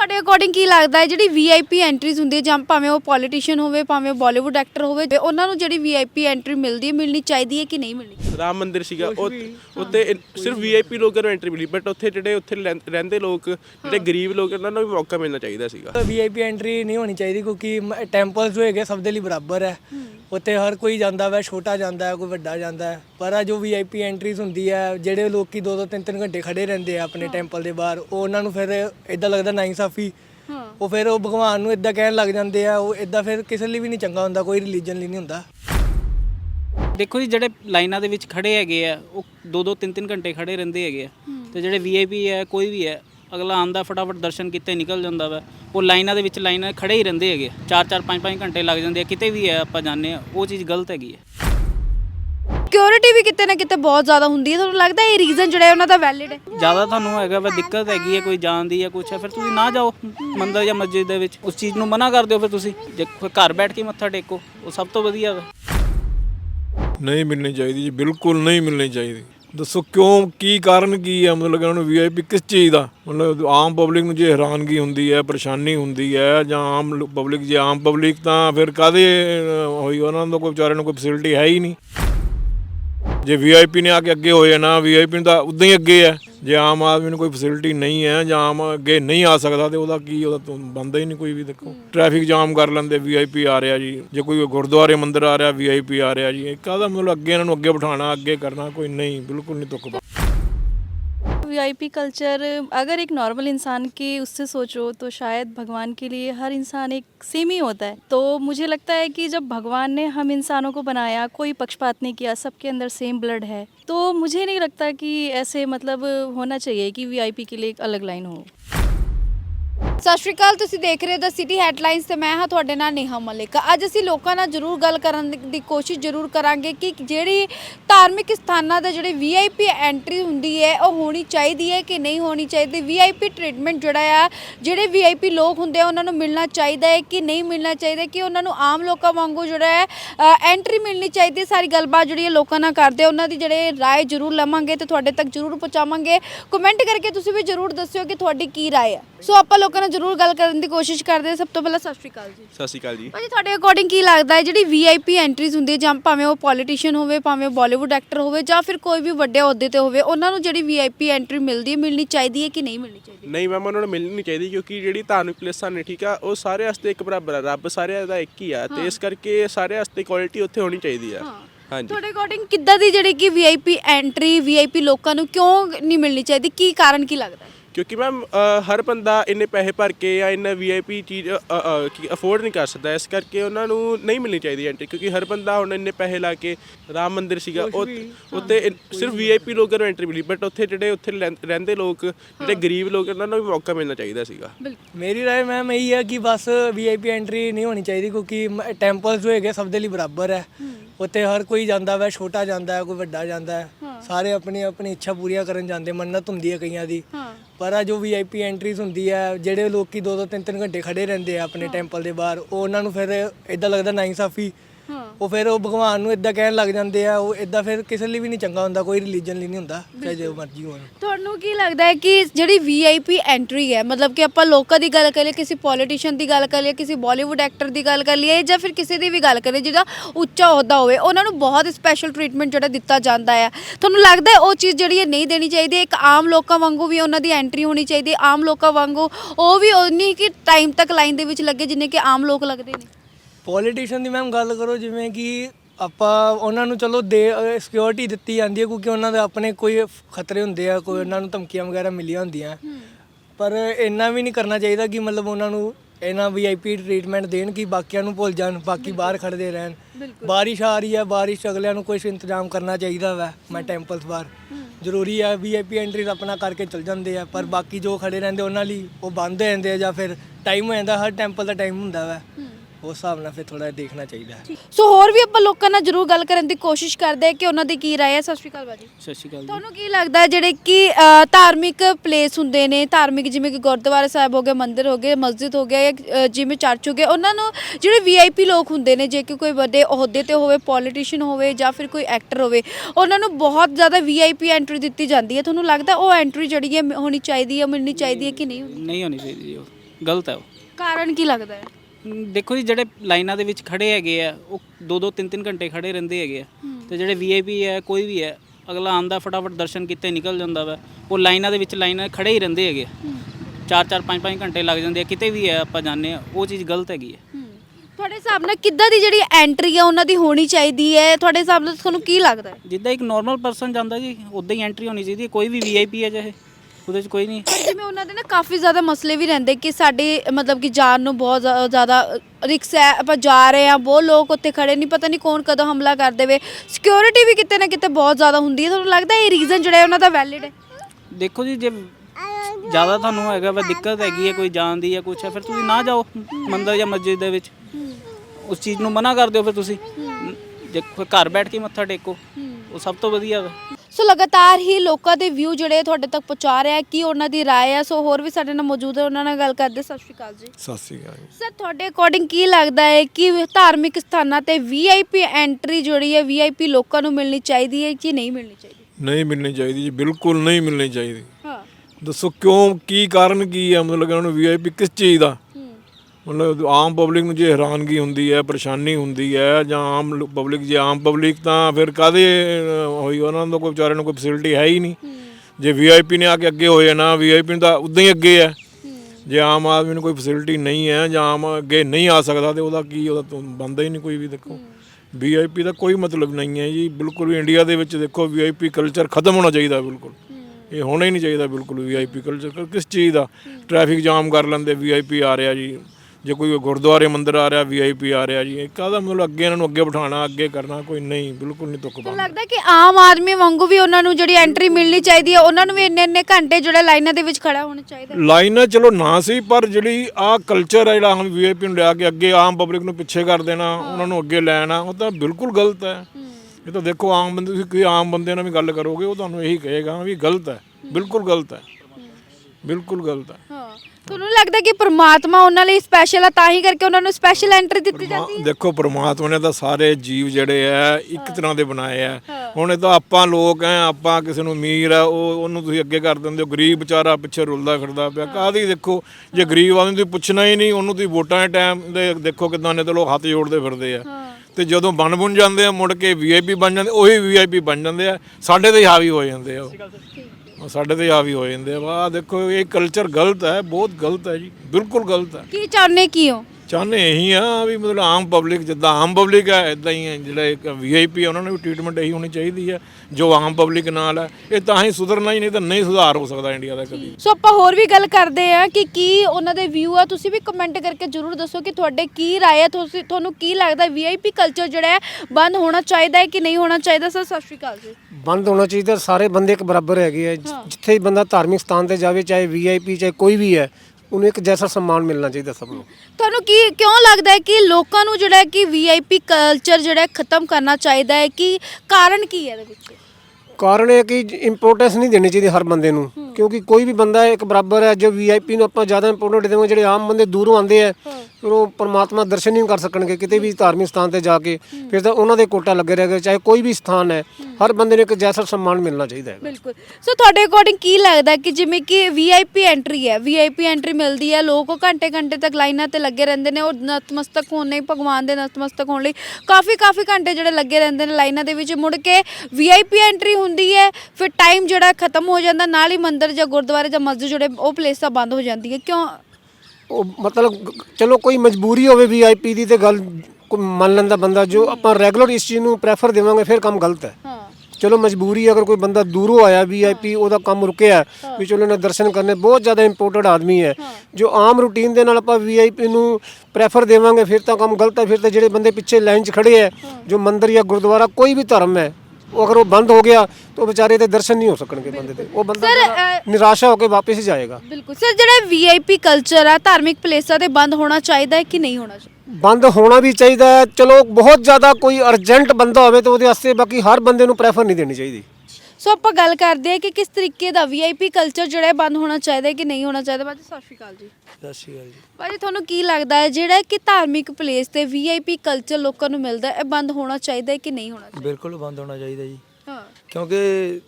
ਤੁਹਾਡੇ ਅਕੋਰਡਿੰਗ ਕੀ ਲੱਗਦਾ ਹੈ? ਜਿਹੜੀ ਵੀਆਈਪੀ ਐਂਟਰੀਜ਼ ਹੁੰਦੀ ਹੈ ਜਾਂ ਭਾਵੇਂ ਉਹ ਪੋਲੀਟੀਸ਼ੀਅਨ ਹੋਵੇ ਭਾਵੇਂ ਬਾਲੀਵੁੱਡ ਐਕਟਰ ਹੋਵੇ ਤੇ ਉਹਨਾਂ ਨੂੰ ਜਿਹੜੀ ਵੀਆਈਪੀ ਐਂਟਰੀ ਮਿਲਦੀ ਹੈ ਮਿਲਣੀ ਚਾਹੀਦੀ ਹੈ ਕਿ ਨਹੀਂ ਮਿਲਣੀ? ਰਾਮ ਮੰਦਿਰ ਸੀਗਾ ਉਹ ਉੱਤੇ ਇਨ- ਸਿਰਫ ਵੀਆਈਪੀ ਲੋਕਾਂ ਨੂੰ ਐਂਟਰੀ ਮਿਲੀ ਬਟ ਉੱਥੇ ਜਿਹੜੇ ਉੱਥੇ ਰਹਿੰ- ਰਹਿੰਦੇ ਲੋਕ ਜਿਹੜੇ ਗਰੀਬ ਲੋਕ ਉਹਨਾਂ ਨੂੰ ਵੀ ਮੌਕਾ ਮਿਲਣਾ ਚਾਹੀਦਾ ਸੀਗਾ। ਵੀਆਈਪੀ ਐਂਟਰੀ ਨਹੀਂ ਹੋਣੀ ਚਾਹੀਦੀ ਕਿਉਂਕਿ ਟੈਂਪਲਸ ਜੋ ਹੈਗੇ ਸਭ ਦੇ ਲਈ ਬਰਾਬਰ ਹੈ। ਉੱਥੇ ਹਰ ਕੋਈ ਜਾਂਦਾ ਵਾ ਛੋਟਾ ਜਾਂਦਾ ਹੈ ਕੋਈ ਵੱਡਾ ਜਾਂਦਾ ਹੈ। ਪਰ ਆ ਜੋ ਵੀਆਈਪੀ ਐਂਟਰੀਜ਼ ਹੁੰਦੀ ਹੈ ਜਿਹੜੇ ਲੋਕੀ 2-2 3-3 ਘੰਟੇ ਖੜੇ ਰਹਿੰਦੇ ਆ ਆਪਣੇ ਟੈਂਪਲ ਦੇ ਬਾਹਰ ਉਹ ਉਹਨਾਂ ਨੂੰ ਫਿਰ ਇਦਾਂ ਲੱਗਦਾ ਨਾਇਨਸਾਫੀ ਉਹ ਫਿਰ ਉਹ ਭਗਵਾਨ ਨੂੰ ਇਦਾਂ ਕਹਿਣ ਲੱਗ ਜਾਂਦੇ ਆ, ਉਹ ਇਦਾਂ ਫਿਰ ਕਿਸੇ ਲਈ ਵੀ ਨਹੀਂ ਚੰਗਾ ਹੁੰਦਾ, ਕੋਈ ਰਿਲੀਜਨ ਲਈ ਨਹੀਂ ਹੁੰਦਾ। ਦੇਖੋ ਜੀ, ਜਿਹੜੇ ਲਾਈਨਾਂ ਦੇ ਵਿੱਚ ਖੜੇ ਹੈਗੇ ਆ, ਉਹ 2-2 3-3 ਘੰਟੇ ਖੜੇ ਰਹਿੰਦੇ ਹੈਗੇ ਆ। ਤੇ ਜਿਹੜੇ ਵੀਆਈਪੀ ਹੈ, ਕੋਈ ਵੀ ਹੈ, ਅਗਲਾ ਆਂਦਾ ਫਟਾਫਟ ਦਰਸ਼ਨ ਕੀਤੇ ਨਿਕਲ ਜਾਂਦਾ ਵਾ। ਉਹ ਲਾਈਨਾਂ ਦੇ ਵਿੱਚ ਲਾਈਨਾਂ ਖੜੇ ਹੀ ਰਹਿੰਦੇ ਹੈਗੇ 4-4 5-5 ਘੰਟੇ ਲੱਗ ਜਾਂਦੇ ਆ, ਕਿਤੇ ਵੀ ਹੈ, ਆਪਾਂ ਜਾਂਦੇ ਆ, ਉਹ ਚੀਜ਼ ਗਲਤ ਹੈਗੀ ਹੈ ਸਿਕਿਉਰਿਟੀ ਵੀ ਕਿਤੇ ਨਾ ਕਿਤੇ ਬਹੁਤ ਜ਼ਿਆਦਾ ਹੁੰਦੀ ਹੈ। ਤੁਹਾਨੂੰ ਲੱਗਦਾ ਇਹ ਰੀਜ਼ਨ ਜਿਹੜਾ ਹੈ ਉਹਨਾਂ ਦਾ ਵੈਲਿਡ ਹੈ? ਜ਼ਿਆਦਾ ਤੁਹਾਨੂੰ ਹੈਗਾ ਵਾ ਦਿੱਕਤ ਹੈਗੀ ਹੈ ਕੋਈ ਜਾਣ ਦੀ ਜਾਂ ਕੁਛ ਹੈ ਫਿਰ ਤੁਸੀਂ ਨਾ ਜਾਓ ਮੰਦਰ ਜਾਂ ਮਸਜਿਦ ਦੇ ਵਿੱਚ। ਉਸ ਚੀਜ਼ ਨੂੰ ਮਨਾ ਕਰ ਦਿਓ ਫਿਰ ਤੁਸੀਂ। ਜੇ ਕੋਈ ਘਰ ਬੈਠ ਕੇ ਮੱਥਾ ਟੇਕੋ ਉਹ ਸਭ ਤੋਂ ਵਧੀਆ ਵਾ। ਨਹੀਂ ਮਿਲਣੀ ਚਾਹੀਦੀ ਜੀ ਬਿਲਕੁਲ ਨਹੀਂ ਮਿਲਣੀ ਚਾਹੀਦੀ। ਦੱਸੋ ਕਿਉਂ ਕੀ ਕਾਰਨ ਕੀ ਹੈ ਮਤਲਬ ਕਿ ਉਹਨਾਂ ਨੂੰ ਵੀਆਈਪੀ ਕਿਸ ਚੀਜ਼ ਦਾ? ਮਤਲਬ ਆਮ ਪਬਲਿਕ ਨੂੰ ਜੇ ਹੈਰਾਨਗੀ ਹੁੰਦੀ ਹੈ ਪਰੇਸ਼ਾਨੀ ਹੁੰਦੀ ਹੈ ਜਾਂ ਆਮ ਪਬਲਿਕ ਜੇ ਆਮ ਪਬਲਿਕ ਤਾਂ ਫਿਰ ਕਾਦੇ ਹੋਈ? ਉਹਨਾਂ ਨੂੰ ਤਾਂ ਕੋਈ ਵਿਚਾਰਿਆਂ ਨੂੰ ਕੋਈ ਫੈਸਿਲਿਟੀ ਹੈ ਹੀ ਨਹੀਂ। ਜੇ ਵੀਆਈਪੀ ਨੇ ਆ ਕੇ ਅੱਗੇ ਹੋਏ ਨਾ ਵੀਆਈਪੀ ਨੂੰ ਤਾਂ ਉਦਾਂ ਹੀ ਅੱਗੇ ਹੈ ਜੇ ਆਮ ਆਦਮੀ ਨੂੰ ਕੋਈ ਫੈਸਿਲਿਟੀ ਨਹੀਂ ਹੈ ਜਾਂ ਆਮ ਅੱਗੇ ਨਹੀਂ ਆ ਸਕਦਾ, ਤੇ ਉਹਦਾ ਕੀ, ਉਹਦਾ ਬੰਦਾ ਹੀ ਨਹੀਂ ਕੋਈ ਵੀ ਦੇਖੋ। ਟ੍ਰੈਫਿਕ ਜਾਮ ਕਰ ਲੈਂਦੇ ਵੀਆਈਪੀ ਆ ਰਿਹਾ ਜੀ। ਜੇ ਕੋਈ ਗੁਰਦੁਆਰੇ ਮੰਦਿਰ ਆ ਰਿਹਾ ਵੀਆਈਪੀ ਆ ਰਿਹਾ ਜੀ। ਇੱਕ ਆਦਾ ਮਤਲਬ ਅੱਗੇ ਇਹਨਾਂ ਨੂੰ ਅੱਗੇ ਬਿਠਾਣਾ ਅੱਗੇ ਕਰਨਾ, ਕੋਈ ਨਹੀਂ, ਬਿਲਕੁਲ ਨਹੀਂ ਤੁੱਕ वीआईपी कल्चर अगर एक नॉर्मल इंसान की उससे सोचो तो शायद भगवान के लिए हर इंसान एक सेम ही होता है। तो मुझे लगता है कि जब भगवान ने हम इंसानों को बनाया, कोई पक्षपात नहीं किया, सबके अंदर सेम ब्लड है तो मुझे नहीं लगता कि ऐसे मतलब होना चाहिए कि वीआईपी के लिए एक अलग लाइन हो। ਸਤਿ ਸ਼੍ਰੀ ਅਕਾਲ, ਤੁਸੀਂ ਦੇਖ ਰਹੇ ਹੋ ਦ ਸਿਟੀ ਹੈਡਲਾਈਨਸ ਤੇ ਮੈਂ ਹਾਂ ਤੁਹਾਡੇ ਨਾਲ ਨੇਹਾ ਮਲਿਕ। ਅੱਜ ਅਸੀਂ ਲੋਕਾਂ ਨਾਲ ਜ਼ਰੂਰ ਗੱਲ ਕਰਨ ਦੀ- ਕੋਸ਼ਿਸ਼ ਜ਼ਰੂਰ ਕਰਾਂਗੇ ਕਿ ਜਿਹੜੀ ਧਾਰਮਿਕ ਸਥਾਨਾਂ ਦਾ ਜਿਹੜੇ ਵੀਆਈਪੀ ਐਂਟਰੀ ਹੁੰਦੀ ਹੈ, ਉਹ ਹੋਣੀ ਚਾਹੀਦੀ ਹੈ ਕਿ ਨਹੀਂ ਹੋਣੀ ਚਾਹੀਦੀ? ਵੀਆਈਪੀ ਟ੍ਰੀਟਮੈਂਟ ਜਿਹੜਾ ਆ, ਜਿਹੜੇ ਵੀਆਈਪੀ ਲੋਕ ਹੁੰਦੇ ਆ, ਉਹਨਾਂ ਨੂੰ ਮਿਲਣਾ ਚਾਹੀਦਾ ਹੈ ਕਿ ਨਹੀਂ ਮਿਲਣਾ ਚਾਹੀਦਾ? ਕਿ ਉਹਨਾਂ ਨੂੰ ਆਮ ਲੋਕਾਂ ਵਾਂਗੂ ਜਿਹੜਾ ਹੈ ਐਂਟਰੀ ਮਿਲਣੀ ਚਾਹੀਦੀ? ਹੈ ਸਾਰੀ ਗੱਲਬਾਤ ਜਿਹੜੀ ਹੈ ਲੋਕਾਂ ਨਾਲ ਕਰਦੇ ਉਹਨਾਂ ਦੀ ਜਿਹੜੇ ਰਾਏ ਜ਼ਰੂਰ ਲਵਾਂਗੇ ਤੇ ਤੁਹਾਡੇ ਤੱਕ ਜ਼ਰੂਰ ਪਹੁੰਚਾਵਾਂਗੇ। ਕਮੈਂਟ ਕਰਕੇ ਤੁਸੀਂ ਵੀ ਜ਼ਰੂਰ ਦੱਸਿਓ ਕਿ ਤੁਹਾਡੀ ਕੀ ਰਾਏ ਹੈ ਸੋ ਆਪਾਂ ਲੋਕਾਂ ਨਾਲ ਜ਼ਰੂਰ ਗੱਲ ਕਰਨ ਦੀ ਕੋਸ਼ਿਸ਼ ਕਰਦੇ ਹਾਂ। ਸਭ ਤੋਂ ਪਹਿਲਾਂ ਸਤਿ ਸ਼੍ਰੀ ਅਕਾਲ ਜੀ। ਸਤਿ ਸ਼੍ਰੀ ਅਕਾਲ ਜੀ। ਭਾਜੀ ਤੁਹਾਡੇ ਅਕੋਰਡਿੰਗ ਕੀ ਲੱਗਦਾ ਹੈ? ਜਿਹੜੀ ਵੀਆਈਪੀ ਐਂਟਰੀਜ਼ ਹੁੰਦੀ ਹੈ ਜਾਂ ਭਾਵੇਂ ਉਹ ਪੋਲੀਟੀਸ਼ੀਅਨ ਹੋਵੇ ਭਾਵੇਂ ਬਾਲੀਵੁੱਡ ਐਕਟਰ ਹੋਵੇ ਜਾਂ ਫਿਰ ਕੋਈ ਵੀ ਵੱਡੇ ਅਹੁਦੇ ਤੇ ਹੋਵੇ ਉਹਨਾਂ ਨੂੰ ਜਿਹੜੀ ਵੀਆਈਪੀ ਐਂਟਰੀ ਮਿਲਦੀ ਹੈ ਮਿਲਣੀ ਚਾਹੀਦੀ ਹੈ ਕਿ ਨਹੀਂ ਮਿਲਣੀ ਚਾਹੀਦੀ? ਨਹੀਂ ਮੈਮ ਉਹਨਾਂ ਨੂੰ ਮਿਲਣੀ ਨਹੀਂ ਚਾਹੀਦੀ ਕਿਉਂਕਿ ਜਿਹੜੀ ਧਾਰਮਿਕ ਪਲੇਸਾਂ ਨੇ ਠੀਕ ਆ ਉਹ ਸਾਰੇ ਵਾਸਤੇ ਇੱਕ ਬਰਾਬਰ ਆ। ਰੱਬ ਸਾਰਿਆਂ ਦਾ ਇੱਕ ਹੀ ਆ ਤੇ ਇਸ ਕਰਕੇ ਸਾਰੇ ਵਾਸਤੇ ਕੁਆਲਿਟੀ ਉੱਥੇ ਹੋਣੀ ਚਾਹੀਦੀ ਆ। ਹਾਂਜੀ। ਤੁਹਾਡੇ ਅਕੋਰਡਿੰਗ ਕਿੱਦਾਂ ਦੀ ਜਿਹੜੀ ਕਿ ਵੀਆਈਪੀ ਐਂਟਰੀ ਵੀਆਈਪੀ ਲੋਕਾਂ ਨੂੰ ਕਿਉਂ ਨਹੀਂ ਮਿਲਣੀ ਚਾਹੀਦੀ? ਕੀ ਕਾਰਨ ਕੀ ਲੱਗਦਾ ਹੈ? ਕਿਉਂਕਿ ਮੈਮ ਹਰ ਬੰਦਾ ਇੰਨੇ ਪੈਸੇ ਭਰ ਕੇ ਜਾਂ ਇੰਨਾ ਵੀਆਈਪੀ ਚੀਜ਼ ਅਫੋਰਡ ਨਹੀਂ ਕਰ ਸਕਦਾ। ਇਸ ਕਰਕੇ ਉਹਨਾਂ ਨੂੰ ਨਹੀਂ ਮਿਲਣੀ ਚਾਹੀਦੀ ਐਂਟਰੀ ਕਿਉਂਕਿ ਹਰ ਬੰਦਾ ਹੁਣ ਇੰਨੇ ਪੈਸੇ ਲਾ ਕੇ ਰਾਮ ਮੰਦਿਰ ਸੀਗਾ ਉੱਤੇ ਇਨ- ਸਿਰਫ ਵੀਆਈਪੀ ਲੋਕਾਂ ਨੂੰ ਐਂਟਰੀ ਮਿਲੀ ਬਟ ਉੱਥੇ ਜਿਹੜੇ ਉੱਥੇ ਰਹਿੰ- ਰਹਿੰਦੇ ਲੋਕ ਜਿਹੜੇ ਗਰੀਬ ਲੋਕ ਉਹਨਾਂ ਨੂੰ ਵੀ ਮੌਕਾ ਮਿਲਣਾ ਚਾਹੀਦਾ ਸੀਗਾ। ਮੇਰੀ ਰਾਏ ਮੈਮ ਇਹੀ ਹੈ ਕਿ ਬਸ ਵੀਆਈਪੀ ਐਂਟਰੀ ਨਹੀਂ ਹੋਣੀ ਚਾਹੀਦੀ ਕਿਉਂਕਿ ਟੈਂਪਲਸ ਜੋ ਹੈਗੇ ਸਭ ਦੇ ਲਈ ਬਰਾਬਰ ਹੈ। ਉੱਥੇ ਹਰ ਕੋਈ ਜਾਂਦਾ ਵਾ ਛੋਟਾ ਜਾਂਦਾ ਹੈ ਕੋਈ ਵੱਡਾ ਜਾਂਦਾ ਹੈ। ਸਾਰੇ ਆਪਣੀ ਆਪਣੀ ਇੱਛਾ ਪੂਰੀਆਂ ਕਰਨ ਜਾਂਦੇ ਮੰਨਤ ਹੁੰਦੀ ਹੈ ਕਈਆਂ ਦੀ। ਪਰ ਆ ਜੋ ਵੀਆਈਪੀ ਐਂਟਰੀਜ਼ ਹੁੰਦੀ ਹੈ ਜਿਹੜੇ ਲੋਕੀ 2-2 3-3 ਘੰਟੇ ਖੜੇ ਰਹਿੰਦੇ ਆ ਆਪਣੇ ਟੈਂਪਲ ਦੇ ਬਾਹਰ ਉਹ ਉਹਨਾਂ ਨੂੰ ਫਿਰ ਇਦਾਂ ਲੱਗਦਾ ਨਾਇਨਸਾਫੀ ਉਹ ਫਿਰ ਉਹ ਭਗਵਾਨ ਨੂੰ ਇਦਾਂ ਕਹਿਣ ਲੱਗ ਜਾਂਦੇ ਆ, ਉਹ ਇਦਾਂ ਫਿਰ ਕਿਸੇ ਲਈ ਵੀ ਨਹੀਂ ਚੰਗਾ ਹੁੰਦਾ, ਕੋਈ ਰਿਲੀਜਨ ਲਈ ਨਹੀਂ ਹੁੰਦਾ, ਚਾਹੇ ਜੋ ਮਰਜ਼ੀ ਹੋਣ। ਤੁਹਾਨੂੰ ਕੀ ਲੱਗਦਾ ਹੈ ਕਿ ਜਿਹੜੀ ਵੀਆਈਪੀ ਐਂਟਰੀ ਹੈ, ਮਤਲਬ ਕਿ ਆਪਾਂ ਲੋਕਾਂ ਦੀ ਗੱਲ ਕਰੀਏ ਕਿਸੇ ਪੋਲੀਟੀਸ਼ੀਅਨ ਦੀ ਗੱਲ ਕਰੀਏ ਕਿਸੇ ਬਾਲੀਵੁੱਡ ਐਕਟਰ ਦੀ ਗੱਲ ਕਰ ਲਈਏ, ਜਾਂ ਫਿਰ ਕਿਸੇ ਦੀ ਵੀ ਗੱਲ ਕਰੀਏ ਜਿਹਦਾ ਉੱਚਾ ਅਹੁਦਾ ਹੋਵੇ, ਉਹਨਾਂ ਨੂੰ ਬਹੁਤ ਸਪੈਸ਼ਲ ਟ੍ਰੀਟਮੈਂਟ ਜਿਹੜਾ ਦਿੱਤਾ ਜਾਂਦਾ ਹੈ। ਤੁਹਾਨੂੰ ਲੱਗਦਾ ਹੈ ਉਹ ਚੀਜ਼ ਜਿਹੜੀ ਹੈ ਨਹੀਂ ਦੇਣੀ ਚਾਹੀਦੀ, ਇੱਕ ਆਮ ਲੋਕਾਂ ਵਾਂਗੂ ਵੀ ਉਹਨਾਂ ਦੀ ਐਂਟਰੀ ਹੋਣੀ ਚਾਹੀਦੀ, ਆਮ ਲੋਕਾਂ ਵਾਂਗੂ ਉਹ ਵੀ ਉਨੀ ਕਿ ਟਾਈਮ ਤੱਕ ਲਾਈਨ ਦੇ ਵਿੱਚ ਲੱਗੇ, ਜਿੰਨੇ ਕਿ ਆਮ ਲੋਕ ਲੱਗਦੇ ਨੇ? ਪੋਲੀਟੀਸ਼ੀਅਨ ਦੀ ਮੈਮ ਗੱਲ ਕਰੋ ਜਿਵੇਂ ਕਿ ਆਪਾਂ ਉਹਨਾਂ ਨੂੰ ਚਲੋ ਦੇ ਸਿਕਿਉਰਿਟੀ ਦਿੱਤੀ ਜਾਂਦੀ ਹੈ ਕਿਉਂਕਿ ਉਹਨਾਂ ਦੇ ਆਪਣੇ ਕੋਈ ਖਤਰੇ ਹੁੰਦੇ ਆ ਕੋਈ ਉਹਨਾਂ ਨੂੰ ਧਮਕੀਆਂ ਵਗੈਰਾ ਮਿਲੀਆਂ ਹੁੰਦੀਆਂ। ਪਰ ਇੰਨਾ ਵੀ ਨਹੀਂ ਕਰਨਾ ਚਾਹੀਦਾ ਕਿ ਮਤਲਬ ਉਹਨਾਂ ਨੂੰ ਇਹਨਾਂ ਵੀਆਈਪੀ ਟ੍ਰੀਟਮੈਂਟ ਦੇਣ ਕਿ ਬਾਕੀਆਂ ਨੂੰ ਭੁੱਲ ਜਾਣ ਬਾਕੀ ਬਾਹਰ ਖੜਦੇ ਰਹਿਣ। ਬਾਰਿਸ਼ ਆ ਰਹੀ ਹੈ ਬਾਰਿਸ਼ ਅਗਲਿਆਂ ਨੂੰ ਕੁਝ ਇੰਤਜ਼ਾਮ ਕਰਨਾ ਚਾਹੀਦਾ ਵਾ ਮੈਂ ਟੈਂਪਲਸ ਬਾਹਰ। ਜ਼ਰੂਰੀ ਹੈ ਵੀਆਈਪੀ ਐਂਟਰੀ ਆਪਣਾ ਕਰਕੇ ਚਲ ਜਾਂਦੇ ਆ ਪਰ ਬਾਕੀ ਜੋ ਖੜੇ ਰਹਿੰਦੇ ਉਹਨਾਂ ਲਈ ਉਹ ਬੰਦ ਹੋ ਜਾਂਦੇ ਆ ਜਾਂ ਫਿਰ ਟਾਈਮ ਹੋ ਜਾਂਦਾ ਹਰ ਟੈਂਪਲ ਦਾ ਟਾਈਮ ਹੁੰਦਾ ਵਾ। ਉਸ ਹਿਸਾਬ ਨਾਲ ਫਿਰ ਥੋੜਾ ਦੇਖਣਾ ਚਾਹੀਦਾ ਹੈ। ਸੋ ਹੋਰ ਵੀ ਆਪਾਂ ਲੋਕਾਂ ਨਾਲ ਜ਼ਰੂਰ ਗੱਲ ਕਰਨ ਦੀ ਕੋਸ਼ਿਸ਼ ਕਰਦੇ ਹਾਂ ਕਿ ਉਹਨਾਂ ਦੀ ਕੀ ਰਾਏ ਹੈ। ਸਤਿ ਸ਼੍ਰੀ ਅਕਾਲ ਬਾਜੀ। ਸਤਿ ਸ਼੍ਰੀ ਅਕਾਲ ਜੀ। ਤੁਹਾਨੂੰ ਕੀ ਲੱਗਦਾ ਹੈ ਜਿਹੜੇ ਕਿ ਅ, ਧਾਰਮਿਕ ਪਲੇਸ ਹੁੰਦੇ ਨੇ ਧਾਰਮਿਕ ਜਿਵੇਂ ਕਿ ਗੁਰਦੁਆਰਾ ਸਾਹਿਬ ਹੋ ਗਏ ਮੰਦਿਰ ਹੋ ਗਏ ਮਸਜਿਦ ਹੋ ਗਿਆ ਜਾਂ ਅ, ਜਿਵੇਂ ਚਰਚ ਹੋ ਗਏ ਉਹਨਾਂ ਨੂੰ ਜਿਹੜੇ ਵੀਆਈਪੀ ਲੋਕ ਹੁੰਦੇ ਨੇ ਜੇ ਕਿ ਕੋਈ ਵੱਡੇ ਅਹੁਦੇ ਤੇ ਹੋਵੇ ਪੋਲੀਟੀਸ਼ੀਅਨ ਹੋਵੇ ਜਾਂ ਫਿਰ ਕੋਈ ਐਕਟਰ ਹੋਵੇ ਉਹਨਾਂ ਨੂੰ ਬਹੁਤ ਜ਼ਿਆਦਾ ਵੀਆਈਪੀ ਐਂਟਰੀ ਦਿੱਤੀ ਜਾਂਦੀ ਹੈ। ਤੁਹਾਨੂੰ ਲੱਗਦਾ ਉਹ ਐਂਟਰੀ ਜਿਹੜੀ ਹੈ ਹੋਣੀ ਚਾਹੀਦੀ ਹੈ ਮਿਲਣੀ ਚਾਹੀਦੀ ਹੈ ਕਿ ਨਹੀਂ ਹੋਣੀ ਨਹੀਂ ਹੋਣੀ ਚਾਹੀਦੀ ਜੀ ਉਹ। ਗਲਤ ਹੈ ਉਹ। ਕਾਰਨ ਕੀ ਲੱਗਦਾ ਹੈ? ਦੇਖੋ ਜੀ ਜਿਹੜੇ ਲਾਈਨਾਂ ਦੇ ਵਿੱਚ ਖੜੇ ਹੈਗੇ ਆ ਉਹ ਦੋ ਦੋ ਤਿੰਨ ਤਿੰਨ ਘੰਟੇ ਖੜੇ ਰਹਿੰਦੇ ਹੈਗੇ ਆ। ਤੇ ਜਿਹੜੇ ਵੀਆਈਪੀ ਹੈ ਕੋਈ ਵੀ ਹੈ ਅਗਲਾ ਆਂਦਾ ਫਟਾਫਟ ਦਰਸ਼ਨ ਕੀਤੇ ਨਿਕਲ ਜਾਂਦਾ ਵਾ। ਉਹ ਲਾਈਨਾਂ ਦੇ ਵਿੱਚ ਲਾਈਨਾਂ ਖੜੇ ਹੀ ਰਹਿੰਦੇ ਹੈਗੇ ਆ। ਚਾਰ ਚਾਰ ਪੰਜ ਪੰਜ ਘੰਟੇ ਲੱਗ ਜਾਂਦੇ ਆ। ਕਿਤੇ ਵੀ ਹੈ ਆਪਾਂ ਜਾਂਦੇ ਆ ਉਹ ਚੀਜ਼ ਗਲਤ ਹੈਗੀ ਹੈ। ਤੁਹਾਡੇ ਹਿਸਾਬ ਨਾਲ ਕਿੱਦਾਂ ਦੀ ਜਿਹੜੀ ਐਂਟਰੀ ਹੈ ਉਹਨਾਂ ਦੀ ਹੋਣੀ ਚਾਹੀਦੀ ਹੈ? ਤੁਹਾਡੇ ਹਿਸਾਬ ਨਾਲ ਤੁਹਾਨੂੰ ਕੀ ਲੱਗਦਾ ਹੈ? ਜਿੱਦਾਂ ਇੱਕ ਨਾਰਮਲ ਪਰਸਨ ਜਾਂਦਾ ਜੀ ਉਦਾਂ ਹੀ ਐਂਟਰੀ ਹੋਣੀ ਚਾਹੀਦੀ ਹੈ ਕੋਈ ਵੀ ਵੀਆਈਪੀ ਹੈ ਚਾਹੇ। ਉਹਦੇ 'ਚ ਕੋਈ ਨਹੀਂ। ਪਰ ਜਿਵੇਂ ਉਹਨਾਂ ਦੇ ਨਾ ਕਾਫੀ ਜ਼ਿਆਦਾ ਮਸਲੇ ਵੀ ਰਹਿੰਦੇ ਕਿ ਸਾਡੀ ਮਤਲਬ ਕਿ ਜਾਨ ਨੂੰ ਬਹੁਤ ਜ਼ਿਆ- ਜ਼ਿਆਦਾ ਰਿਕਸ ਹੈ ਆਪਾਂ ਜਾ ਰਹੇ ਆ ਬਹੁਤ ਲੋਕ ਉੱਥੇ ਖੜੇ ਨਹੀਂ ਪਤਾ ਨਹੀਂ ਕੌਣ ਕਦੋਂ ਹਮਲਾ ਕਰ ਦੇਵੇ। ਸਿਕਿਉਰਿਟੀ ਵੀ ਕਿਤੇ ਨਾ ਕਿਤੇ ਬਹੁਤ ਜ਼ਿਆਦਾ ਹੁੰਦੀ ਹੈ ਤੁਹਾਨੂੰ ਲੱਗਦਾ ਇਹ ਰੀਜ਼ਨ ਜਿਹੜਾ ਹੈ ਉਹਨਾਂ ਦਾ ਵੈਲਿਡ ਹੈ? ਦੇਖੋ ਜੀ ਜੇ ਜ਼ਿਆਦਾ ਤੁਹਾਨੂੰ ਹੈਗਾ ਵਾ ਦਿੱਕਤ ਹੈਗੀ ਹੈ ਕੋਈ ਜਾਣ ਦੀ ਜਾਂ ਕੁਛ ਹੈ ਫਿਰ ਤੁਸੀਂ ਨਾ ਜਾਓ ਮੰਦਰ ਜਾਂ ਮਸਜਿਦ ਦੇ ਵਿੱਚ। ਉਸ ਚੀਜ਼ ਨੂੰ ਮਨਾ ਕਰ ਦਿਓ ਫਿਰ ਤੁਸੀਂ। ਜੇ ਕੋਈ ਘਰ ਬੈਠ ਕੇ ਮੱਥਾ ਟੇਕੋ ਉਹ ਸਭ ਤੋਂ ਵਧੀਆ ਵਾ। ਸੋ ਲਗਾਤਾਰ ਹੀ ਲੋਕਾਂ ਦੇ ਵਿਊ ਜਿਹੜੇ ਤੁਹਾਡੇ ਤੱਕ ਪਹੁੰਚਾ ਰਿਹਾ ਕੀ ਉਹਨਾਂ ਦੀ رائے ਹੈ ਸੋ ਹੋਰ ਵੀ ਸਾਡੇ ਨਾਲ ਮੌਜੂਦ ਹੈ ਉਹਨਾਂ ਨਾਲ ਗੱਲ ਕਰਦੇ ਸਤਿ ਸ਼੍ਰੀ ਅਕਾਲ ਜੀ ਸਤਿ ਸ੍ਰੀ ਅਕਾਲ ਜੀ। ਸਰ ਤੁਹਾਡੇ ਅਕੋਰਡਿੰਗ ਕੀ ਲੱਗਦਾ ਹੈ ਕਿ ਧਾਰਮਿਕ ਸਥਾਨਾਂ ਤੇ ਵੀਆਈਪੀ ਐਂਟਰੀ ਜਿਹੜੀ ਹੈ ਵੀਆਈਪੀ ਲੋਕਾਂ ਨੂੰ ਮਿਲਣੀ ਚਾਹੀਦੀ ਹੈ ਕਿ ਨਹੀਂ ਮਿਲਣੀ ਚਾਹੀਦੀ ਨਹੀਂ ਮਿਲਣੀ ਚਾਹੀਦੀ ਜੀ ਬਿਲਕੁਲ ਨਹੀਂ ਮਿਲਣੀ ਚਾਹੀਦੀ ਹਾਂ ਦੱਸੋ ਕਿਉਂ ਕੀ ਕਾਰਨ ਕੀ ਹੈ ਮਤਲਬ ਉਹਨਾਂ ਨੂੰ ਵੀਆਈਪੀ ਕਿਸ ਚੀਜ਼ ਦਾ ਮਤਲਬ ਆਮ ਪਬਲਿਕ ਨੂੰ ਜੇ ਹੈਰਾਨਗੀ ਹੁੰਦੀ ਹੈ ਪਰੇਸ਼ਾਨੀ ਹੁੰਦੀ ਹੈ ਜਾਂ ਆਮ ਪਬਲਿਕ ਜੇ ਆਮ ਪਬਲਿਕ ਤਾਂ ਫਿਰ ਕਾਦੇ ਹੋਈ ਉਹਨਾਂ ਨੂੰ ਤਾਂ ਕੋਈ ਵਿਚਾਰਿਆਂ ਨੂੰ ਕੋਈ ਫੈਸਿਲਿਟੀ ਹੈ ਹੀ ਨਹੀਂ। ਜੇ ਵੀਆਈਪੀ ਨੇ ਆ ਕੇ ਅੱਗੇ ਹੋਏ ਨਾ ਵੀਆਈਪੀ ਤਾਂ ਉਦਾਂ ਹੀ ਅੱਗੇ ਹੈ। ਜੇ ਆਮ ਆਦਮੀ ਨੂੰ ਕੋਈ ਫੈਸਿਲਿਟੀ ਨਹੀਂ ਹੈ ਜਾਂ ਆਮ ਅੱਗੇ ਨਹੀਂ ਆ ਸਕਦਾ ਤੇ ਉਹਦਾ ਕੀ ਉਹਦਾ ਤਾਂ ਬਣਦਾ ਹੀ ਨਹੀਂ ਕੋਈ ਵੀ ਦੇਖੋ। ਵੀਆਈਪੀ ਦਾ ਕੋਈ ਮਤਲਬ ਨਹੀਂ ਹੈ ਜੀ। ਬਿਲਕੁਲ ਵੀ ਇੰਡੀਆ ਦੇ ਵਿੱਚ ਦੇਖੋ ਵੀਆਈਪੀ ਕਲਚਰ ਖਤਮ ਹੋਣਾ ਚਾਹੀਦਾ ਬਿਲਕੁਲ। ਇਹ ਹੋਣਾ ਹੀ ਨਹੀਂ ਚਾਹੀਦਾ ਬਿਲਕੁਲ ਵੀਆਈਪੀ ਕਲਚਰ ਕਿਸ ਚੀਜ਼ ਦਾ? ਟ੍ਰੈਫਿਕ ਜਾਮ ਕਰ ਲੈਂਦੇ ਵੀਆਈਪੀ ਆ ਰਿਹਾ ਜੀ। ਜੇ ਕੋਈ ਗੁਰਦੁਆਰੇ ਮੰਦਿਰ ਆ ਰਿਹਾ ਵੀਆਈਪੀ ਆ ਰਿਹਾ ਜੀ ਇਹ ਕਾਹਦਾ ਮਤਲਬ ਅੱਗੇ ਇਹਨਾਂ ਨੂੰ ਅੱਗੇ ਬਿਠਾਣਾ ਅੱਗੇ ਕਰਨਾ ਕੋਈ ਨਹੀਂ ਬਿਲਕੁਲ ਨਹੀਂ ਤੁੱਕ ਪਾਉਂਦਾ ਲੱਗਦਾ ਕਿ ਆਮ ਆਦਮੀ ਵਾਂਗੂ ਵੀ ਉਹਨਾਂ ਨੂੰ ਜਿਹੜੀ ਐਂਟਰੀ ਮਿਲਣੀ ਚਾਹੀਦੀ ਹੈ ਉਹਨਾਂ ਨੂੰ ਵੀ ਇੰਨੇ ਇੰਨੇ ਘੰਟੇ ਜਿਹੜੇ ਲਾਈਨਾਂ ਦੇ ਵਿੱਚ ਖੜਾ ਹੋਣਾ ਚਾਹੀਦਾ। ਲਾਈਨਾਂ ਚਲੋ ਨਾ ਸੀ ਪਰ ਜਿਹੜੀ ਆ ਕਲਚਰ ਹੈ ਜਿਹੜਾ ਹਮ ਵੀਆਈਪੀ ਨੂੰ ਲਿਆ ਕੇ ਅੱਗੇ ਆਮ ਪਬਲਿਕ ਨੂੰ ਪਿੱਛੇ ਕਰ ਦੇਣਾ ਉਹਨਾਂ ਨੂੰ ਅੱਗੇ ਲੈਣਾ ਉਹ ਤਾਂ ਬਿਲਕੁਲ ਗਲਤ ਹੈ। ਇਹ ਤਾਂ ਦੇਖੋ ਆਮ ਬੰਦੇ ਤੁਸੀਂ ਕੋਈ ਆਮ ਬੰਦੇ ਨਾਲ ਵੀ ਗੱਲ ਕਰੋਗੇ ਉਹ ਤੁਹਾਨੂੰ ਇਹੀ ਕਹੇਗਾ ਵੀ ਗਲਤ ਹੈ ਬਿਲਕੁਲ ਗਲਤ ਹੈ। ਬਿਲਕੁਲ ਗਲਤ ਹੈ। ਹਾਂ। ਤੁਹਾਨੂੰ ਲੱਗਦਾ ਕਿ ਪ੍ਰਮਾਤਮਾ ਉਹਨਾਂ ਲਈ ਸਪੈਸ਼ਲ ਹੈ ਤਾਂ ਹੀ ਕਰਕੇ ਉਹਨਾਂ ਨੂੰ ਸਪੈਸ਼ਲ ਐਂਟਰੀ ਦਿੱਤੀ ਜਾਂਦੀ ਹੈ? ਦੇਖੋ ਪ੍ਰਮਾਤਮਾ ਨੇ ਤਾਂ ਸਾਰੇ ਜੀਵ ਜਿਹੜੇ ਆ ਇੱਕ ਤਰ੍ਹਾਂ ਦੇ ਬਣਾਏ ਆ। ਹੁਣ ਇਹ ਤਾਂ ਆਪਾਂ ਲੋਕ ਆ ਆਪਾਂ ਕਿਸੇ ਨੂੰ ਅਮੀਰ ਆ ਉਹ ਉਹਨੂੰ ਤੁਸੀਂ ਅੱਗੇ ਕਰ ਦਿੰਦੇ ਹੋ। ਗਰੀਬ ਵਿਚਾਰਾ ਪਿੱਛੇ ਰੁਲਦਾ ਫਿਰਦਾ ਪਿਆ। ਕਾਹਦੀ ਦੇਖੋ ਜੇ ਗਰੀਬ ਆਦਮੀ ਤੁਸੀਂ ਪੁੱਛਣਾ ਹੀ ਨਹੀਂ ਉਹਨੂੰ ਤੁਸੀਂ ਵੋਟਾਂ ਦੇ ਟਾਈਮ ਦੇ ਦੇਖੋ ਕਿਦਾਂ ਨੇ ਤੇ ਲੋਕ ਹੱਥ ਜੋੜਦੇ ਫਿਰਦੇ ਆ। ਤੇ ਜਦੋਂ ਬਣ ਬੁਣ ਜਾਂਦੇ ਆ ਮੁੜ ਕੇ ਵੀਆਈਪੀ ਬਣ ਜਾਂਦੇ ਉਹੀ ਵੀਆਈਪੀ ਬਣ ਜਾਂਦੇ ਆ। ਸਾਡੇ ਤੇ ਹਾਵੀ ਹੋ ਜਾਂਦੇ ਆ ਉਹ। ਸਾਡੇ ਤੇ ਆ ਵੀ ਹੋ ਜਾਂਦੇ ਆ। ਵਾਹ, ਦੇਖੋ, ਇਹ ਕਲਚਰ ਗਲਤ ਹੈ, ਬਹੁਤ ਗਲਤ ਹੈ ਜੀ। ਬਿਲਕੁਲ ਗਲਤ ਹੈ। ਕੀ ਚਾਹੁੰਦੇ ਕੀ ਹੋ? ਚਾਹੁੰਦੇ ਇਹੀ ਆ ਵੀ ਮਤਲਬ ਆਮ ਪਬਲਿਕ ਜਿੱਦਾਂ ਆਮ ਪਬਲਿਕ ਹੈ ਇਦਾਂ ਹੀ ਹੈ ਜਿਹੜਾ ਇੱਕ ਵੀਆਈਪੀ ਉਹਨਾਂ ਨੂੰ ਵੀ ਟ੍ਰੀਟਮੈਂਟ ਇਹੀ ਹੋਣੀ ਚਾਹੀਦੀ ਹੈ ਜੋ ਆਮ ਪਬਲਿਕ ਨਾਲ ਹੈ ਇਹ ਤਾਂ ਹੀ ਸੁਧਰਨਾ ਹੀ ਨਹੀਂ ਤਾਂ ਨਹੀਂ ਸੁਧਾਰ ਹੋ ਸਕਦਾ ਇੰਡੀਆ ਦਾ ਕਦੀ। ਸੋ ਆਪਾਂ ਹੋਰ ਵੀ ਗੱਲ ਕਰਦੇ ਆ ਕਿ ਕੀ ਉਹਨਾਂ ਦੇ ਵਿਊ ਆ ਤੁਸੀਂ ਵੀ ਕਮੈਂਟ ਕਰਕੇ ਜਰੂਰ ਦੱਸੋ ਕਿ ਤੁਹਾਡੇ ਕੀ ਰਾਏ ਹੈ ਤੁਸੀਂ ਤੁਹਾਨੂੰ ਕੀ ਲੱਗਦਾ ਵੀਆਈਪੀ ਕਲਚਰ ਜਿਹੜਾ ਹੈ ਬੰਦ ਹੋਣਾ ਚਾਹੀਦਾ ਹੈ ਕਿ ਨਹੀਂ ਹੋਣਾ ਚਾਹੀਦਾ? ਸਰ ਸਤਿ ਸ਼੍ਰੀ ਅਕਾਲ ਜੀ। ਬੰਦ ਹੋਣਾ ਚਾਹੀਦਾ ਸਾਰੇ ਬੰਦੇ ਇੱਕ ਬਰਾਬਰ ਹੈਗੇ ਆ ਜਿੱਥੇ ਵੀ ਬੰਦਾ ਧਾਰਮਿਕ ਸਥਾਨ ਤੇ ਜਾਵੇ ਚਾਹੇ ਵੀਆਈਪੀ ਚਾਹੇ ਕੋਈ ਵੀ ਹੈ ਉਹਨੂੰ ਇੱਕ ਜੈਸਾ ਸਨਮਾਨ ਮਿਲਣਾ ਚਾਹੀਦਾ ਸਭ ਨੂੰ। ਤੁਹਾਨੂੰ ਕੀ ਕਿਉਂ ਲੱਗਦਾ ਹੈ ਕਿ ਲੋਕਾਂ ਨੂੰ ਜਿਹੜਾ ਹੈ ਕਿ ਵੀਆਈਪੀ ਕਲਚਰ ਜਿਹੜਾ ਹੈ ਖਤਮ ਕਰਨਾ ਚਾਹੀਦਾ ਹੈ? ਕਿ ਕਾਰਨ ਕੀ ਹੈ ਇਹਦੇ ਵਿੱਚ? ਕਾਰਨ ਇਹ ਕਿ ਇੰਪੋਰਟੈਂਸ ਨਹੀਂ ਦੇਣੀ ਚਾਹੀਦੀ ਹਰ ਬੰਦੇ ਨੂੰ। ਕਿਉਂਕਿ ਕੋਈ ਵੀ ਬੰਦਾ ਇੱਕ ਬਰਾਬਰ ਹੈ ਜੋ ਵੀਆਈਪੀ ਨੂੰ ਆਪਾਂ ਜ਼ਿਆਦਾ ਇੰਪੋਰਟੈਂਟ ਦੇਵਾਂਗੇ ਜਿਹੜੇ ਆਮ ਬੰਦੇ ਦੂਰੋਂ ਆਉਂਦੇ ਆ ਫਿਰ ਉਹ ਪਰਮਾਤਮਾ ਦਰਸ਼ਨ ਨਹੀਂ ਕਰ ਸਕਣਗੇ ਕਿਤੇ ਵੀ ਧਾਰਮਿਕ ਸਥਾਨ ਤੇ ਜਾ ਕੇ। ਫਿਰ ਤਾਂ ਉਹਨਾਂ ਦੇ ਕੋਟਾ ਲੱਗੇ ਰਹੇਗਾ ਚਾਹੇ ਕੋਈ ਵੀ ਸਥਾਨ ਹੈ ਹਰ ਬੰਦੇ ਨੂੰ ਇੱਕ ਜੈਸਾ ਸਨਮਾਨ ਮਿਲਣਾ ਚਾਹੀਦਾ ਹੈ ਬਿਲਕੁਲ। ਸੋ ਤੁਹਾਡੇ ਅਕੋਰਡਿੰਗ ਕੀ ਲੱਗਦਾ ਕਿ ਜਿਵੇਂ ਕਿ ਵੀਆਈਪੀ ਐਂਟਰੀ ਹੈ ਵੀਆਈਪੀ ਐਂਟਰੀ ਮਿਲਦੀ ਹੈ ਲੋਕ ਘੰਟੇ ਘੰਟੇ ਤੱਕ ਲਾਈਨਾਂ ਤੇ ਲੱਗੇ ਰਹਿੰਦੇ ਨੇ ਉਹ ਨਤਮਸਤਕ ਹੋਣ ਲਈ ਭਗਵਾਨ ਦੇ ਨਤਮਸਤਕ ਹੋਣ ਲਈ ਕਾਫੀ ਕਾਫੀ ਘੰਟੇ ਜਿਹੜੇ ਲੱਗੇ ਰਹਿੰਦੇ ਨੇ ਲਾਈਨਾਂ ਦੇ ਵਿੱਚ। ਮੁੜ ਕੇ ਵੀਆਈਪੀ ਐਂਟਰੀ ਹੁੰਦੀ ਹੈ ਫਿਰ ਟਾਈਮ ਜਿਹੜਾ ਖਤਮ ਹੋ ਜਾਂਦਾ ਨਾਲ ਹੀ ਮੰਦਿਰ ਜਾਂ ਗੁਰਦੁਆਰੇ ਜਾਂ ਮਸਜਿਦ ਜਿਹੜੇ ਉਹ ਪਲੇਸਾਂ ਬੰਦ ਹੋ ਜਾਂਦੀ ਹੈ। ਕਿਉਂ? ਉਹ ਮਤਲਬ ਚਲੋ ਕੋਈ ਮਜਬੂਰੀ ਹੋਵੇ ਵੀਆਈਪੀ ਦੀ ਤੇ ਗੱਲ ਕੋਈ ਮੰਨ ਲੈਂਦਾ ਬੰਦਾ ਜੋ ਆਪਾਂ ਰੈਗੂਲਰ ਇਸ ਚੀਜ਼ ਨੂੰ ਪ੍ਰੈਫਰ ਦੇਵਾਂਗੇ ਫਿਰ ਕੰਮ ਗਲਤ ਹੈ। ਚਲੋ ਮਜਬੂਰੀ ਅਗਰ ਕੋਈ ਬੰਦਾ ਦੂਰੋਂ ਆਇਆ ਵੀਆਈਪੀ ਉਹਦਾ ਕੰਮ ਰੁਕਿਆ ਵੀ ਚਲੋ ਨੇ ਦਰਸ਼ਨ ਕਰਨੇ ਬਹੁਤ ਜ਼ਿਆਦਾ ਇੰਪੋਰਟੈਂਟ ਆਦਮੀ ਹੈ। ਜੋ ਆਮ ਰੂਟੀਨ ਦੇ ਨਾਲ ਆਪਾਂ ਵੀਆਈਪੀ ਨੂੰ ਪ੍ਰੈਫਰ ਦੇਵਾਂਗੇ ਫਿਰ ਤਾਂ ਕੰਮ ਗਲਤ ਹੈ ਫਿਰ ਤਾਂ ਜਿਹੜੇ ਬੰਦੇ ਪਿੱਛੇ ਲਾਈਨ 'ਚ ਖੜੇ ਹੈ। ਜੋ ਮੰਦਿਰ ਜਾਂ ਗੁਰਦੁਆਰਾ ਕੋਈ ਵੀ ਧਰਮ ਹੈ ਉਹ ਅਗਰ ਉਹ ਬੰਦ ਹੋ ਗਿਆ ਤਾਂ ਵਿਚਾਰੇ ਦੇ ਦਰਸ਼ਨ ਨਹੀਂ ਹੋ ਸਕਣਗੇ ਬੰਦੇ ਦੇ। ਉਹ ਬੰਦਾ Sir, ਜਿਹੜਾ ਅ, ਨਿਰਾਸ਼ਾ ਹੋ ਕੇ ਵਾਪਸ ਹੀ ਜਾਏਗਾ। ਬਿਲਕੁਲ। ਸਰ ਜਿਹੜਾ ਵੀਆਈਪੀ ਕਲਚਰ ਆ ਧਾਰਮਿਕ ਪਲੇਸਾਂ ਤੇ ਬੰਦ ਹੋਣਾ ਚਾਹੀਦਾ ਹੈ ਕਿ ਨਹੀਂ ਹੋਣਾ ਚਾਹੀਦਾ? ਬੰਦ ਹੋਣਾ ਵੀ ਚਾਹੀਦਾ ਹੈ। ਚਲੋ ਬਹੁਤ ਜ਼ਿਆਦਾ ਕੋਈ ਅਰਜੈਂਟ ਬੰਦਾ ਹੋਵੇ ਤਾਂ ਉਹਦੇ ਵਾਸਤੇ ਬਾਕੀ ਹਰ ਬੰਦੇ ਨੂੰ ਪ੍ਰੈਫਰ ਨਹੀਂ ਦੇਣੀ ਚਾਹੀਦੀ। ਸੋ ਆਪਾਂ ਗੱਲ ਕਰਦੇ ਹਾਂ ਕਿ ਕਿਸ ਤਰੀਕੇ ਦਾ ਵੀਆਈਪੀ ਕਲਚਰ ਜਿਹੜਾ ਹੈ ਬੰਦ ਹੋਣਾ ਚਾਹੀਦਾ ਹੈ ਕਿ ਨਹੀਂ ਹੋਣਾ ਚਾਹੀਦਾ। ਬਾਜੀ ਸਤਿ ਸ਼੍ਰੀ ਅਕਾਲ ਜੀ। ਸਤਿ ਸ਼੍ਰੀ ਅਕਾਲ ਜੀ। ਬਾਜੀ ਤੁਹਾਨੂੰ ਕੀ ਲੱਗਦਾ ਹੈ ਜਿਹੜਾ ਕਿ ਧਾਰਮਿਕ ਪਲੇਸ ਤੇ ਵੀਆਈਪੀ ਕਲਚਰ ਲੋਕਾਂ ਨੂੰ ਮਿਲਦਾ ਹੈ ਇਹ ਬੰਦ ਹੋਣਾ ਚਾਹੀਦਾ ਹੈ ਕਿ ਨਹੀਂ ਹੋਣਾ ਚਾਹੀਦਾ? ਬਿਲਕੁਲ ਬੰਦ ਹੋਣਾ ਚਾਹੀਦਾ ਜੀ। ਹਾਂ। ਕਿਉਂਕਿ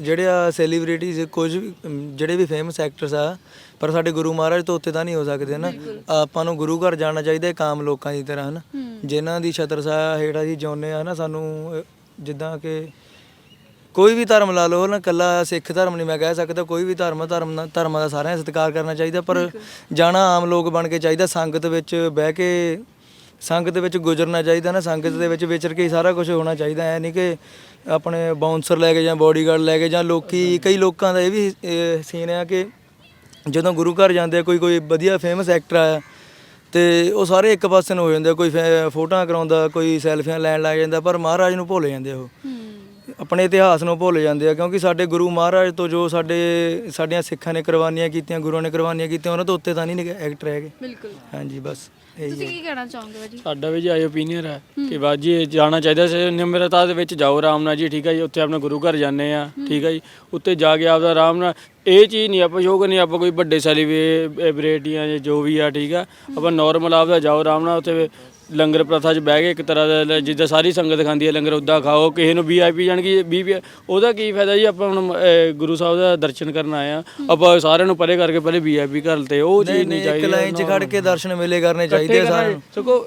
ਜਿਹੜੇ ਆ ਸੈਲੀਬ੍ਰਿਟੀਜ਼ ਕੁਝ ਵੀ ਅਮ, ਜਿਹੜੇ ਵੀ ਫੇਮਸ ਐਕਟਰਸ ਆ ਪਰ ਸਾਡੇ ਗੁਰੂ ਮਹਾਰਾਜ ਤੋਂ ਉੱਤੇ ਤਾਂ ਨਹੀਂ ਹੋ ਸਕਦੇ ਨਾ। ਆਪਾਂ ਨੂੰ ਗੁਰੂ ਘਰ ਜਾਣਾ ਚਾਹੀਦਾ ਇੱਕ ਆਮ ਲੋਕਾਂ ਦੀ ਤਰ੍ਹਾਂ ਹਨਾ। ਜਿਨ੍ਹਾਂ ਦੀ ਛਤਰ ਛਾਇਆ ਹੇਠ ਅਸੀਂ ਜਿਉਂਦੇ ਆ ਨਾ ਸਾਨੂੰ ਜਿੱਦਾਂ ਕਿ ਕੋਈ ਵੀ ਧਰਮ ਲਾ ਲਓ ਨਾ ਕੱਲਾ ਸਿੱਖ ਧਰਮ ਨਹੀਂ ਮੈਂ ਕਹਿ ਸਕਦਾ ਕੋਈ ਵੀ ਧਰਮ ਧਰਮ ਦਾ ਧਰਮਾਂ ਦਾ ਸਾਰਿਆਂ ਦਾ ਸਤਿਕਾਰ ਕਰਨਾ ਚਾਹੀਦਾ ਪਰ ਜਾਣਾ ਆਮ ਲੋਕ ਬਣ ਕੇ ਚਾਹੀਦਾ ਸੰਗਤ ਵਿੱਚ ਬਹਿ ਕੇ ਸੰਗਤ ਵਿੱਚ ਗੁਜ਼ਰਨਾ ਚਾਹੀਦਾ ਨਾ ਸੰਗਤ ਦੇ ਵਿੱਚ ਵਿਚਰ ਕੇ ਹੀ ਸਾਰਾ ਕੁਝ ਹੋਣਾ ਚਾਹੀਦਾ ਐ ਨਹੀਂ ਕਿ ਆਪਣੇ ਬਾਉਂਸਰ ਲੈ ਕੇ ਜਾਂ ਬਾਡੀਗਾਰਡ ਲੈ ਕੇ ਜਾਂ ਲੋਕੀ ਕਈ ਲੋਕਾਂ ਦਾ ਇਹ ਵੀ ਸੀਨ ਆ ਕਿ ਜਦੋਂ ਗੁਰੂ ਘਰ ਜਾਂਦੇ ਆ ਕੋਈ ਕੋਈ ਵਧੀਆ ਫੇਮਸ ਐਕਟਰ ਆ ਤੇ ਉਹ ਸਾਰੇ ਇੱਕ ਪਾਸੇ ਨੂੰ ਹੋ ਜਾਂਦੇ ਆ, ਕੋਈ ਫੈ- ਫੋਟੋਆਂ ਕਰਾਉਂਦਾ ਕੋਈ ਸੈਲਫੀਆਂ ਲੈਣ ਲੱਗ ਜਾਂਦਾ ਪਰ ਮਹਾਰਾਜ ਨੂੰ ਭੁੱਲ ਜਾਂਦੇ ਉਹ। ਆਪਣੇ ਇਤਿਹਾਸ ਨੂੰ ਭੁੱਲ ਜਾਂਦੇ ਆ ਕਿਉਂਕਿ ਸਾਡੇ ਗੁਰੂ ਮਹਾਰਾਜ ਤੋਂ ਜੋ ਸਾਡੇ ਸਾਡੀਆਂ ਸਿੱਖਾਂ ਨੇ ਕੁਰਬਾਨੀਆਂ ਕੀਤੀਆਂ ਗੁਰੂਆਂ ਨੇ ਕੁਰਬਾਨੀਆਂ ਕੀਤੀਆਂ ਉਹਨਾਂ ਤੋਂ ਉੱਤੇ ਤਾਂ ਨਹੀਂ ਐਕਟਰ ਹੈਗੇ ਬਿਲਕੁਲ। ਹਾਂਜੀ ਬਸ ਇਹੀ ਤੁਸੀਂ ਕੀ ਕਹਿਣਾ ਚਾਹੋਗੇ ਬਾਜੀ? ਸਾਡਾ ਵੀ ਜੀ ਆਈ ਓਪੀਨੀਅਨ ਹੈ ਕਿ ਬਾਜੀ ਇਹ ਜਾਣਾ ਚਾਹੀਦਾ ਸੀ ਨਿਮਰਤਾ ਦੇ ਵਿੱਚ ਜਾਓ ਆਰਾਮ ਨਾਲ ਜੀ ਠੀਕ ਹੈ ਜੀ ਉੱਥੇ ਆਪਣੇ ਗੁਰੂ ਘਰ ਜਾਂਦੇ ਆ ਠੀਕ ਹੈ ਜੀ ਉੱਤੇ ਜਾ ਕੇ ਆਪਦਾ ਆਰਾਮ ਨਾਲ ਇਹ ਚੀਜ਼ ਨਹੀਂ ਆਪਾਂ ਸ਼ੋਅ ਕਰਨੀ ਆਪਾਂ ਕੋਈ ਵੱਡੇ ਸੈਲੀਬ੍ਰਿਟੀਆਂ ਜਾਂ ਜੋ ਵੀ ਆ ਠੀਕ ਆ ਆਪਾਂ ਨਾਰਮਲ ਆਪਦਾ ਜਾਓ ਆਰਾਮ ਨਾਲ ਉੱਥੇ ਲੰਗਰ ਪ੍ਰਥਾ 'ਚ ਬਹਿ ਕੇ ਇੱਕ ਤਰ੍ਹਾਂ ਦਾ ਜਿੱਦਾਂ ਸਾਰੀ ਸੰਗਤ ਖਾਂਦੀ ਹੈ ਲੰਗਰ ਉੱਦਾਂ ਖਾਓ ਕਿਸੇ ਨੂੰ ਵੀਆਈਪੀ ਜਾਣ ਕਿ ਵੀਪੀ ਉਹਦਾ ਕੀ ਫਾਇਦਾ ਜੀ? ਆਪਾਂ ਹੁਣ ਅਹ, ਗੁਰੂ ਸਾਹਿਬ ਦਾ ਦਰਸ਼ਨ ਕਰਨ ਆਏ ਆ ਆਪਾਂ ਸਾਰਿਆਂ ਨੂੰ ਪਰੇ ਕਰਕੇ ਪਹਿਲੇ ਵੀਆਈਪੀ ਕਰ ਲਤੇ ਉਹ ਚੀਜ਼ ਨਹੀਂ ਨਹੀਂ ਇੱਕ ਚਾਹੀਦੀ ਲਾਈਨ 'ਚ ਖੜ ਕੇ ਦਰਸ਼ਨ ਮੇਲੇ ਕਰਨੇ ਚਾਹੀਦੇ ਆ ਸਾਰਿਆਂ ਨੂੰ। ਸਗੋ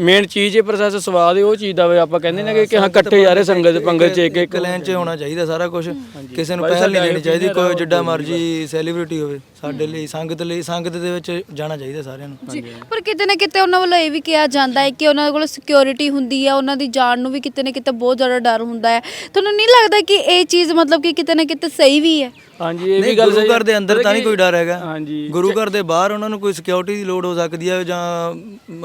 ਮੇਨ ਚੀਜ਼ ਇਹ ਪ੍ਰੋਸੈਸ ਸਵਾਦ ਹੈ ਉਹ ਚੀਜ਼ ਦਾ ਵੀ ਆਪਾਂ ਕਹਿੰਦੇ ਨੇ ਕਿ ਹਾਂ ਇਕੱਠੇ ਯਾਰੇ ਸੰਗਤ ਪੰਗਤ ਚ ਇੱਕ ਇੱਕ ਲਾਈਨ 'ਚ ਹੋਣਾ ਚਾਹੀਦਾ ਸਾਰਾ ਕੁਝ ਕਿਸੇ ਨੂੰ ਪਹਿਲ ਨਹੀਂ ਦੇਣੀ ਚਾਹੀਦੀ ਕੋਈ ਜਿੱਡਾ ਮਰਜ਼ੀ ਸੈਲੀਬ੍ਰਿਟੀ ਹੋਵੇ। ਸਾਡੇ ਲਈ ਸੰਗਤ ਲਈ ਸੰਗਤ ਦੇ ਵਿੱਚ ਜਾਣਾ ਚਾਹੀਦਾ ਸਾਰਿਆਂ ਨੂੰ। ਜੀ ਪਰ ਕਿਤੇ ਨਾ ਕਿਤੇ ਉਹਨਾਂ ਵੱਲੋਂ ਇਹ ਵੀ ਕਿਹਾ ਜਾਂਦਾ ਹੈ ਕਿ ਉਹਨਾਂ ਕੋਲ ਸਿਕਿਉਰਿਟੀ ਹੁੰਦੀ ਹੈ ਉਹਨਾਂ ਦੀ ਜਾਨ ਨੂੰ ਵੀ ਕਿਤੇ ਨਾ ਕਿਤੇ ਬਹੁਤ ਜ਼ਿਆਦਾ ਡਰ ਹੁੰਦਾ ਹੈ। ਤੁਹਾਨੂੰ ਨਹੀਂ ਲੱਗਦਾ ਕਿ ਇਹ ਚੀਜ਼ ਮਤਲਬ ਕਿ ਕਿਤੇ ਨਾ ਕਿਤੇ ਸਹੀ ਵੀ ਹੈ? ਹਾਂਜੀ ਇਹ ਵੀ ਗੱਲ ਗੁਰੂ ਘਰ ਦੇ ਅੰਦਰ ਤਾਂ ਨਹੀਂ ਕੋਈ ਡਰ ਹੈਗਾ। ਹਾਂਜੀ। ਗੁਰੂ ਘਰ ਦੇ ਬਾਹਰ ਉਹਨਾਂ ਨੂੰ ਕੋਈ ਸਿਕਿਉਰਿਟੀ ਦੀ ਲੋੜ ਹੋ ਸਕਦੀ ਹੈ ਜਾਂ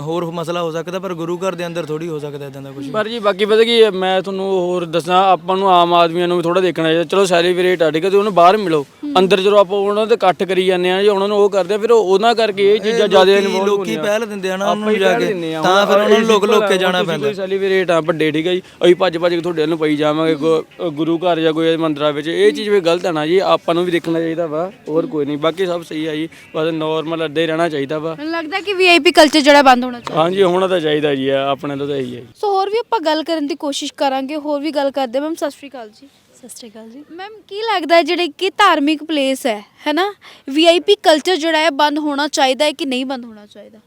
ਹੋਰ ਮਸਲਾ ਹੋ ਸਕਦਾ ਪਰ ਗੁਰੂ ਘਰ ਦੇ ਅੰਦਰ ਥੋੜੀ ਹੋ ਸਕਦਾ ਇਦਾਂ ਦਾ ਕੁਝ ਪਰ ਜੀ ਬਾਕੀ ਪਤਾ ਕੀ ਹੈ, ਮੈਂ ਤੁਹਾਨੂੰ ਹੋਰ ਦੱਸਾਂ ਆਪਾਂ ਨੂੰ ਆਮ ਆਦਮੀਆਂ ਨੂੰ ਵੀ ਥੋੜਾ ਦੇਖਣਾ ਚਾਹੀਦਾ ਚਲੋ ਸੈਲੀਬ੍ਰੇਟ ਆ ਠੀਕ ਹੈ ਤੇ ਉਹਨੂੰ ਬਾਹਰ ਮਿਲੋ। ਅੰਦਰ ਜਦੋਂ ਆਪਾਂ ਉਹਨਾਂ ਦੇ ਇਕੱਠ ਕਰੀ ਜਾਂਦੇ ਆ ਜੀ ਉਹਨਾਂ ਨੂੰ ਉਹ ਕਰਦੇ ਆ ਫਿਰ ਉਹ ਉਹਨਾਂ ਕਰਕੇ ਇਹ ਚੀਜ਼ਾਂ ਜ਼ਿਆਦਾ ਇਨਵੋਲਵ ਲੋਕੀ ਪਹਿਲ ਦਿੰਦੇ ਆ ਨਾ ਉਹਨੂੰ ਜਾ ਕੇ ਤਾਂ ਫਿਰ ਉਹਨਾਂ ਨੂੰ ਲੋਕ ਲੋਕ ਕੇ ਜਾਣਾ ਪੈਂਦਾ। ਸੈਲੀਬ੍ਰੇਟ ਆ ਵੱਡੇ ਠੀਕ ਹੈ ਜੀ। ਅਸੀਂ ਭੱਜ ਭੱਜ ਕੇ ਤੁਹਾਡੇ ਵੱਲ ਨੂੰ ਪਈ ਜਾਵਾਂਗੇ ਗੁ- ਗੁਰੂ ਘਰ ਜਾਂ ਕੋਈ ਮੰਦਰਾਂ ਵਿੱਚ। ਇਹ ਚੀਜ਼ ਵੀ ਗਲਤ ਹੈ ਨਾ ਜੀ ਆਪਾਂ ਨੂੰ ਵੀ ਦੇਖਣਾ ਚਾਹੀਦਾ ਵਾ ਹੋਰ ਕੋਈ ਨਹੀਂ। ਬਾਕੀ ਸਭ ਸਹੀ ਆ ਜੀ ਬਸ ਨਾਰਮਲ ਅੱਡੇ ਰਹਿਣਾ ਚਾਹੀਦਾ ਵਾ। ਮੈਨੂੰ ਲੱਗਦਾ ਕਿ ਵੀਆਈਪੀ ਕਲਚਰ ਜਿਹੜਾ ਬੰਦ ਹੋਣਾ ਚਾਹੀਦਾ। ਹਾਂਜੀ ਹੋਣਾ ਤਾਂ ਚਾਹੀਦਾ ਜੀ ਆਪਣੇ ਤੋਂ ਤਾਂ ਇਹੀ ਹੈ ਜੀ। ਸੋ ਹੋਰ ਵੀ ਆਪਾਂ ਗੱਲ ਕਰਨ ਦੀ ਕੋਸ਼ਿਸ਼ ਕਰਾਂਗੇ ਹੋਰ ਵੀ ਗੱਲ ਕਰਦੇ ਮੈਮ ਸਤਿ ਸ਼੍ਰੀ ਅਕਾਲ ਜੀ। सत श्रीकाल जी ਮੈਮ ਕੀ ਲੱਗਦਾ ਹੈ ਜਿਹੜੇ ਕਿ ਧਾਰਮਿਕ ਪਲੇਸ ਹੈ ਹੈਨਾ ਵੀਆਈਪੀ ਕਲਚਰ ਜਿਹੜਾ ਹੈ ਬੰਦ ਹੋਣਾ ਚਾਹੀਦਾ ਹੈ ਕਿ ਨਹੀਂ ਬੰਦ ਹੋਣਾ ਚਾਹੀਦਾ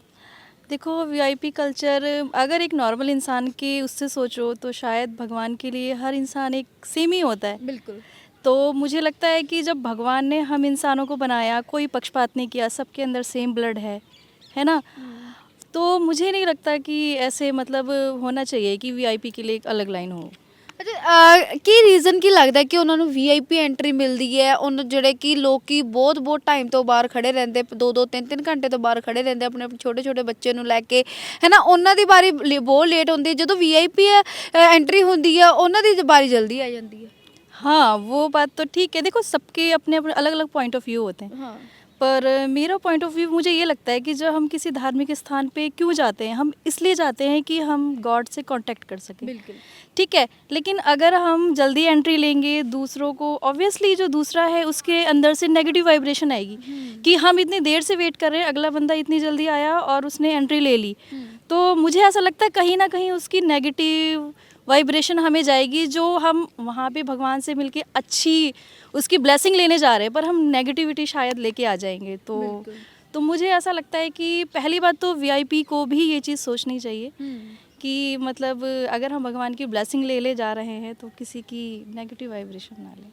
देखो वीआईपी कल्चर अगर एक नॉर्मल इंसान की उससे सोचो तो शायद भगवान के लिए हर इंसान एक सेम ही होता है ਬਿਲਕੁਲ तो मुझे लगता है कि जब भगवान ने हम इंसानों को बनाया कोई पक्षपात नहीं किया सबके अंदर सेम ब्लड है है ना तो मुझे नहीं लगता कि ऐसे मतलब होना चाहिए कि वीआईपी के लिए एक अलग लाइन हो ਅੱਛਾ ਅਹ, ਕੀ ਰੀਜ਼ਨ ਕੀ ਲੱਗਦਾ ਹੈ ਕਿ ਉਹਨਾਂ ਨੂੰ ਵੀਆਈਪੀ ਐਂਟਰੀ ਮਿਲਦੀ ਹੈ ਉਹਨਾਂ ਜਿਹੜੇ ਕਿ ਲੋਕੀ ਬਹੁਤ ਬਹੁਤ ਟਾਈਮ ਤੋਂ ਬਾਹਰ ਖੜੇ ਰਹਿੰਦੇ ਦੋ ਦੋ ਤਿੰਨ ਤਿੰਨ ਘੰਟੇ ਤੋਂ ਬਾਹਰ ਖੜੇ ਰਹਿੰਦੇ ਆਪਣੇ ਆਪਣੇ ਛੋਟੇ ਛੋਟੇ ਬੱਚੇ ਨੂੰ ਲੈ ਕੇ ਹੈਨਾ ਉਹਨਾਂ ਦੀ ਵਾਰੀ ਲੇ- ਬਹੁਤ ਲੇਟ ਹੁੰਦੀ ਹੈ ਜਦੋਂ ਵੀਆਈਪੀ ਐਂਟਰੀ ਹੁੰਦੀ ਹੈ ਉਹਨਾਂ ਦੀ ਵਾਰੀ ਜਲਦੀ ਆ ਜਾਂਦੀ ਹੈ हाँ वो बात तो ठीक है देखो सबके अपने अपने अलग अलग पॉइंट ऑफ व्यू होते हैं ਹਾਂ पर अ, मेरा पॉइंट ऑफ व्यू मुझे ये लगता है कि जब हम किसी धार्मिक स्थान पे क्यों जाते हैं हम इसलिए जाते हैं कि हम गॉड से कांटेक्ट कर सकें बिल्कुल ठीक है लेकिन अगर हम जल्दी एंट्री लेंगे दूसरों को ऑब्वियसली जो दूसरा है उसके अंदर से नेगेटिव वाइब्रेशन आएगी कि हम इतनी देर से वेट कर रहे हैं अगला बंदा इतनी जल्दी आया और उसने एंट्री ले ली। तो मुझे ऐसा लगता है कहीं ना कहीं उसकी नेगेटिव वाइब्रेशन हमें जाएगी जो हम वहाँ पे भगवान से मिलके अच्छी उसकी ब्लेसिंग लेने जा रहे हैं पर हम नेगेटिविटी शायद लेके आ जाएँगे। तो तो मुझे ऐसा लगता है कि पहली बात तो वीआईपी को भी ये चीज़ सोचनी चाहिए कि मतलब अगर हम भगवान की ब्लेसिंग ले ले जा रहे हैं तो किसी की नेगेटिव वाइब्रेशन ना लें